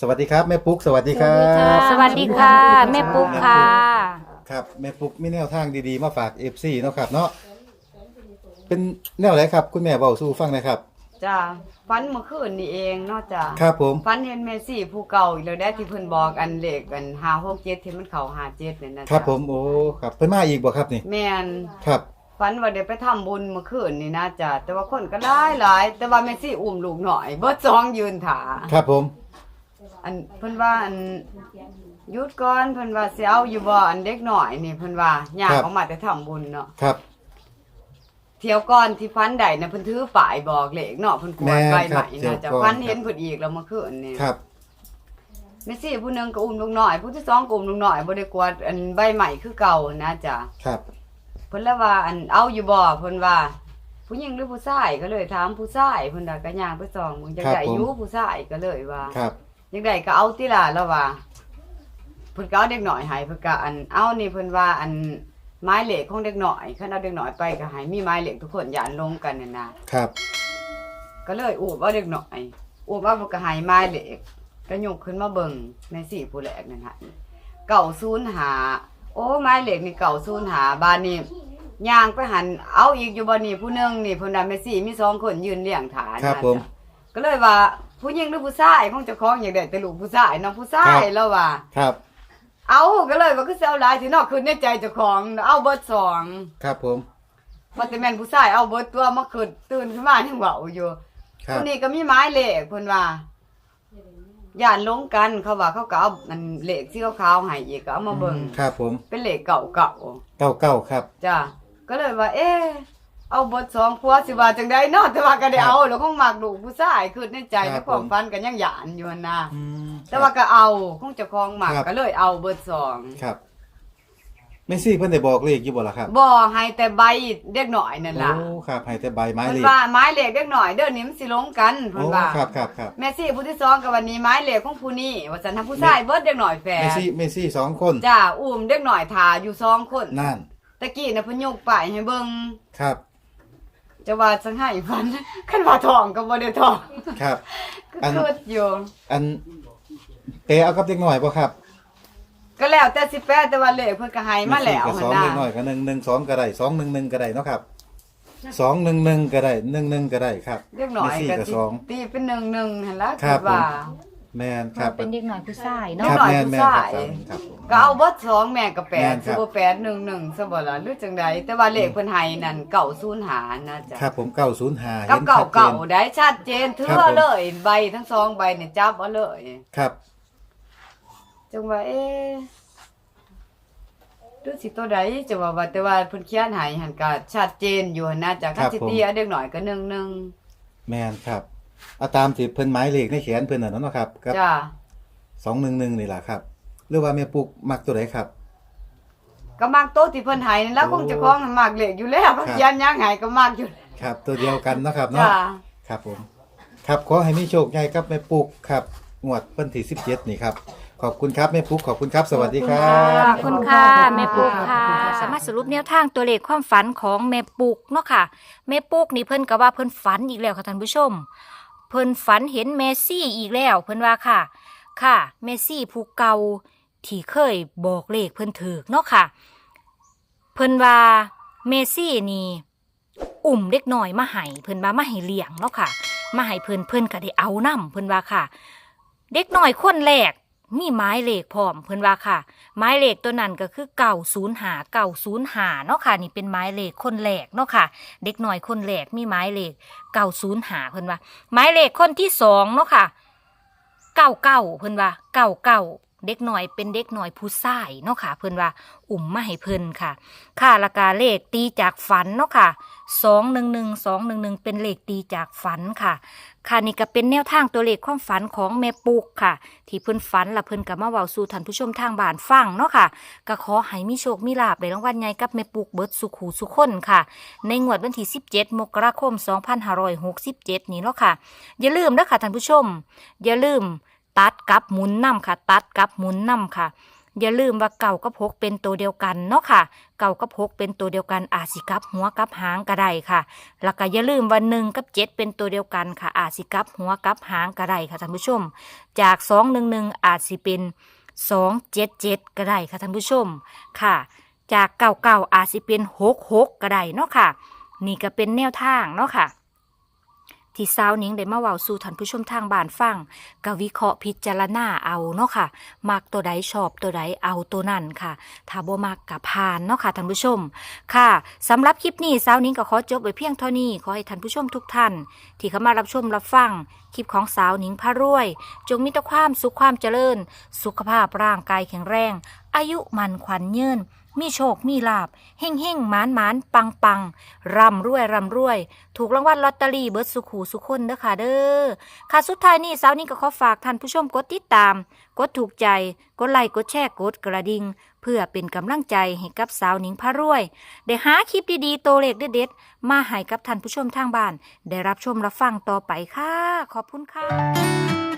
สวัสดีครับแม่ปุ๊กสวัสดีครับ สวัสดีค่ะ แม่ปุ๊กค่ะ ครับแม่ปุ๊กมีแนวทางดีๆ มาฝาก FC เนาะครับเนาะเป็นแนวไหนครับ คุณแม่เบาสู้ฟังหนะครับ จ้าฟันเมื่อคืนนี่เองเนาะจ้าครับผม ฟันเห็นเมซี่ผู้เก่าอีกแล้วได้ที่เพิ่นบอกอันเลขกันหาหกเจ็ดที่มันเข้าหาเจ็ดเนี่ยนะจ๊ะครับผมโอ้ครับเพิ่นมาอีกบ่ครับนี่แม่นครับ ฟันว่าเดี๋ยวไปทำบุญเมื่อคืนนี่นะจ้าแต่ว่าคนก็ได้หลายแต่ว่าเมซี่อุ้มลูกหน่อย เบิดสองยืนถาครับผม อันเพิ่นว่าอันหยุดก่อนเพิ่นว่าสิเอาอยู่บ่อันเด็กหน่อยนี่เพิ่นว่าย่างออกมาแต่ทำบุญเนาะครับ เที่ยวก่อนที่ฟันใดน่ะเพิ่นถือป้ายบอกเลขเนาะเพิ่นกวดใบใหม่แม่นครับนะจ้ะเที่ยวก่อนฟันเห็นเพิ่นอีกแล้วเมื่อคืนนี่ครับ แม่ซี่ผู้หนึงก็อุ้มลูกน้อยผู้ที่สองก็อุ้มลูกน้อยบ่ได้กวาดอันใบใหม่คือเก่านะจ๊ะครับ เพิ่นเลยว่าอันเอาอยู่บ่เพิ่นว่า ผู้หญิงหรือผู้ชายก็เลยถามผู้ชายเพิ่นน่ะก็ย่างไปส่องมึงจังไดอยู่ผู้ชายก็เลยว่า ครับ จังไดก็เอาติล่ะแล้วว่าเพิ่นก็เอาเด็กน้อยให้เพิ่นก็อันเอานี่เพิ่นว่าอันไม้เหล็กของเด็กน้อยคันเอาเด็กน้อยไปก็ให้มีไม้เหล็กทุกคนอย่าลงกันน่ะนะครับ ก็เลยอูบเอาเด็กน้อยอูบเอาเพิ่นก็ให้ไม้เหล็กก็ยกขึ้นมาเบิ่งในสี่ผู้แรกนั่นฮะเก่าศูนย์หา โอ้ไม้เหล็กนี่เก่าศูนย์หาบานนี่ย่างไปหันเอาอีกอยู่บ่นี่ผู้หนึงนี่เพิ่นว่าแม่ซี่มีสองคนยืนเลี้ยงฐานครับนะผมจ๊ะก็เลยว่า ผู้หญิงหรือผู้ชายของเจ้าของอยากได้แต่ลูกผู้ชายเนาะผู้ชายแล้วว่า ครับ เอาก็เลยว่าคือสิเอาหลายสิเนาะคือในใจเจ้าของ เอาเบิดสองครับผม ว่าแต่แม่นผู้ชายเอาเบิดตัวมาขึ้นตื่นขึ้นมายังเว้าอยู่ครัคบ นนี้ก็มีไม้เหล็กเพิ่นว่าย่านลงกันเขาว่าเขาก็เอามันเหล็กที่ขาวๆให้อีกก็เอามาเบิ่งครับผมเป็นเหล็กเก่าๆ เก้าเก้าครับ จ้ะก็เลยว่า เอ๊ะ เอาบทสองพัวสิว่าจังได้เนาะแต่ว่าก็ได้เอาแล้วคงมักลูกผู้ชายคือในใจครัในบความผมฝันกันยังหยานอยู่หั่นนะอืมแต่ว่าก็เอาคงเจะคลองมักครับ ก็เลยเอาเบทสองครับเมซี่เพิ่นได้บอกเลขอยู่บ่ล่ะครับบ่ให้แต่ใบเด็กหน่อยนั่นล่ะโอ้ครับให้แต่ใบไม้เพิ่เลนขว่าไม้เหล็กเด็กหน่อยเด้อนี่มันสิลงกันเพิ่โอ้นว่าครับครับครับแม่ซี่ผู้ที่สองกับวันนี้ไม้เหล็กของผู้นี้ว่าซั่นทำผู้ชายเบิดเด็กหน่อยแฝเมดซี่เมซี่สองคนจ้าอุ้มเด็กหน่อยทาอยู่สองคนนั่นตะกี้น่ะเพิ่นยกป้ายให้เบิ่งครับ จะว่าจังให้ฟันคันว่าทองก็บ่ได้ทองครับ ก็อันคิดอยู่อันเตะเอากับเด็กหน่อยบ่ครับก็แล้วแต่สิแปะแต่ว่าเลขเพิ่นก็ให้มาแล้วกับหั่สนองน่ะเด็กหน่อยก็หนึ่งหนึ่งสองก็ได้สองหนึ่งหนึ่งก็ได้เนาะครับสองหนึ่งหนึ่งก็ได้หนึ่งหนึ่งก็ได้ครับเล็กหน่อยเมซี่ก็กับสิสอง ตีเป็นหนึ่งหนึ่งหั่นล่ะครัคิบดว่า แมนครับเป็นเด็กหน่อยผู้ชายเด็เนาะกครับหน่อยแมนผู้แมนชาครับยครับผมก็เอาเบิดสองแม่ก็แปแม่ดนคสิรับบ่แปดหนึ่งหนึ่งซะบ่ล่ะหรือจังใดแต่ว่าเลขเพิ่นให้นั่นเก่าศูนย์หานะจ๊ะครับผมเก้าศูนย์ห้ากับเห็นเก่าชัดเจเก่านได้ชัดเจนถือครับว่าผมเลยใบทั้งสองใบเนี่ยจับเอาเลย ครับจังว่าเอ๊ะดูสิตัวใดจะว่าว่าแต่ว่าเพิ่นเขียนให้หันก็ชัดเจนอยู่หั่นนะจากคันสิตีเอาเด็กหน่อยก็หนึ่งหนึ่ง แมนครับ เอาตามที่เพิ่นหมายเลขในแขนเพิ่นน่ะเนาะครับกับจ้าสองหนึ่งหนึ่งนี่แหละครับหรือว่าแม่ปุกมักตัวไหนครับ ก็มักโต๊ะที่เพิ่นให้นั่นแล้วโอ้คงจะคล้องมักเล็กอยู่แล้วเขาเขียนหยังให้ก็มักอยู่ครับ ตัวเดียวกันเนาะครับจ้าเนาะครับผมครับขอให้มีโชคใหญ่ครับแม่ปุกครับงวดวันที่สิบเจ็ดนี่ครับขอบคุณครับแม่ปุกขอบคุณครับ สวัสดีครัขบอบคุณค่ะแม่ปุ๊กค่ะ สามารถสรุปแนวทางตัวเลขความฝันของแม่ปุ๊กเนาะค่ะแม่ปุ๊กนี่เพิ่นก็ว่าเพิ่นฝันอีกแล้วค่ะท่านผู้ชม เพิ่นฝันเห็นเมซี่อีกแล้วเพิ่นว่าค่ะ ค่ะ เมซี่ผู้เก่าที่เคยบอกเลขเพิ่นถูกเนาะค่ะ เพิ่นว่าเมซี่นี่อุ่มเล็กน้อยมาให้เพิ่นว่ามาให้เลี้ยงเนาะค่ะ มาให้เพิ่นเพิ่นก็ได้เอานํเพิ่นว่าค่ะ เด็กน้อยคนแรก มีไม้เหลขพร้อมเพิ่นว่าค่ะ ไม้เหลขตัวนั้นก็คือเก่าศูนย์หาเก่าศูนย์หาเนาะค่ะ นี่เป็นไม้เหลขคนแรกเนาะค่ะ เด็กหน้อยคนแรกมีไม้เหลขเก่าศูนย์หาเพิ่นว่า ไม้เหลขคนที่สองเนาะค่ะเก่าเก่าเพิ่นว่าเก่าเก่าเด็กหน่อยเป็นเด็กหน่อยผู้ชายเนาะค่ะ เพิ่นว่าอุ่มมาให้เพิ่นค่ะ ค่ะราคาเลขตีจากฝันเนาะค่ะสองหนึ่งหนึ่งสองหนึ่งหนึ่งเป็นเลขตีจากฝันค่ะ ค่ะนี่ก็เป็นแนวทางตัวเลขความฝันของแม่ปุกค่ะ ที่เพิ่นฝันและเพิ่นก็มาเว้าสู่ท่านผู้ชมทางบ้านฟังเนาะค่ะก็ขอให้มีโชคมีลาภในรางวัลใหญ่กับแม่ปุกเบิดสุขหูสุขคนค่ะ ในงวดวันที่ 17 มกราคม 2567 นี้เนาะค่ะ อย่าลืมนะค่ะท่านผู้ชม อย่าลืมตัดกับหมุนนำค่ะ ตัดกับหมุนนำค่ะ อย่าลืมว่าเก่ากับพกเป็นตัวเดียวกันเนาะค่ะ เก่ากับพกเป็นตัวเดียวกันอาจสิกับหัวกับหางก็ได้ค่ะ แล้วก็อย่าลืมว่าหนึ่งกับเจ็ดเป็นตัวเดียวกันค่ะ อาจสิกับหัวกับหางก็ได้ค่ะท่านผู้ชม จากสองหนึ่งหนึ่งอาจสิเป็นสองเจ็ดเจ็ดก็ได้ค่ะท่านผู้ชมค่ะ จากเก่าเก่าอาจสิเป็นหกหกก็ได้เนาะค่ะ นี่ก็เป็นแนวทางเนาะค่ะ ที่สาวนิงได้มาเว้าสู่ท่านผู้ชมทางบ้านฟังก็วิเคราะห์พิจารณาเอาเนาะค่ะ มักตัวใดชอบตัวใดเอาตัวนั้นค่ะ ถ้าบ่มักกับพานเนาะค่ะท่านผู้ชม ค่ะสำหรับคลิปนี้สาวนิงก็ขอจบไว้เพียงเท่านี้ ขอให้ท่านผู้ชมทุกท่าน ที่เข้ามารับชมรับฟังคลิปของสาวนิงพารวย จงมีแต่ความสุขความเจริญ สุขภาพร่างกายแข็งแรง อายุมันขวัญยืนมีโชค มีลาบเฮ่งเฮ่งหมานหมานปังปังร่ำรวยร่ำรวย ถูกรางวัลลอตเตอรี่เบิร์ดสุขูสุคนเด้อค่ะเด้อ ค่ะสุดท้ายนี้สาวนี้ก็ขอฝากท่านผู้ชมกดติดตาม กดถูกใจ กดไลค์กดแชร์กดกระดิ่งเพื่อเป็นกำลังใจให้กับสาวหนิงพารวย ได้หาคลิปดีๆ โตเลขเด็ดๆมาให้กับท่านผู้ชมทางบ้าน ได้รับชมรับฟังต่อไปค่ะ ขอบคุณค่ะ